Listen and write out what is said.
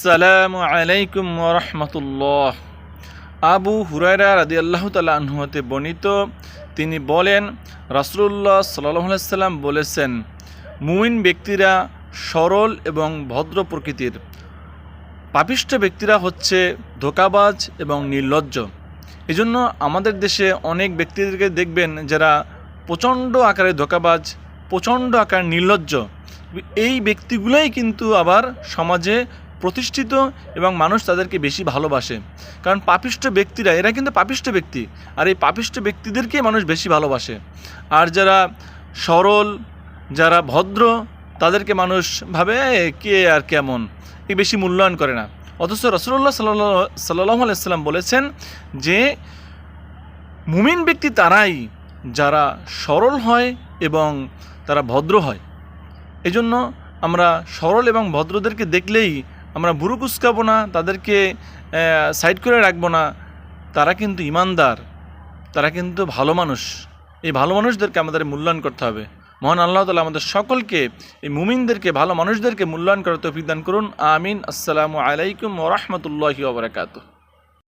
সালামু আলাইকুম রহমতুল্লাহ। আবু হুরায়রা রাদি আল্লাহ তালা আনহুতে বর্ণিত, তিনি বলেন রাসুল্লাহ সাল্লাহ সাল্লাম বলেছেন, মুমিন ব্যক্তিরা সরল এবং ভদ্র প্রকৃতির। পাপিষ্ট ব্যক্তিরা হচ্ছে ধোকাবাজ এবং নির্লজ্জ। এজন্য আমাদের দেশে অনেক ব্যক্তিদেরকে দেখবেন যারা প্রচণ্ড আকারে ধোকাবাজ, প্রচণ্ড আকারে নির্লজ্জ। এই ব্যক্তিগুলোই কিন্তু আবার সমাজে প্রতিষ্ঠিত এবং মানুষ তাদেরকে বেশি ভালোবাসে। কারণ পাপিষ্ঠ ব্যক্তিরা, এরা কিন্তু পাপিষ্ঠ ব্যক্তি। আর এই পাপিষ্ঠ ব্যক্তিদেরকেই মানুষ বেশি ভালোবাসে। আর যারা সরল, যারা ভদ্র, তাদেরকে মানুষ ভাবে কে আর কেমন? এই বেশি মূল্যায়ন করে না। অথচ রসুল্লাহ সাল্লাহ সাল্লাহ আলাইসাল্লাম বলেছেন যে, মুমিন ব্যক্তি তারাই যারা সরল হয় এবং তারা ভদ্র হয়। এজন্য আমরা সরল এবং ভদ্রদেরকে দেখলেই আমরা বুড়ো কুচকাবো না, তাদেরকে সাইড করে রাখব না। তারা কিন্তু ইমানদার, তারা কিন্তু ভালো মানুষ। এই ভালো মানুষদেরকে আমাদের মূল্যায়ন করতে হবে। মহান আল্লাহ তালা আমাদের সকলকে, এই মুমিনদেরকে, ভালো মানুষদেরকে মূল্যায়ন করার তৌফিক করুন। আমিন। আসসালামু আলাইকুম ওরহমতুল্লাহি ওবরাকাতু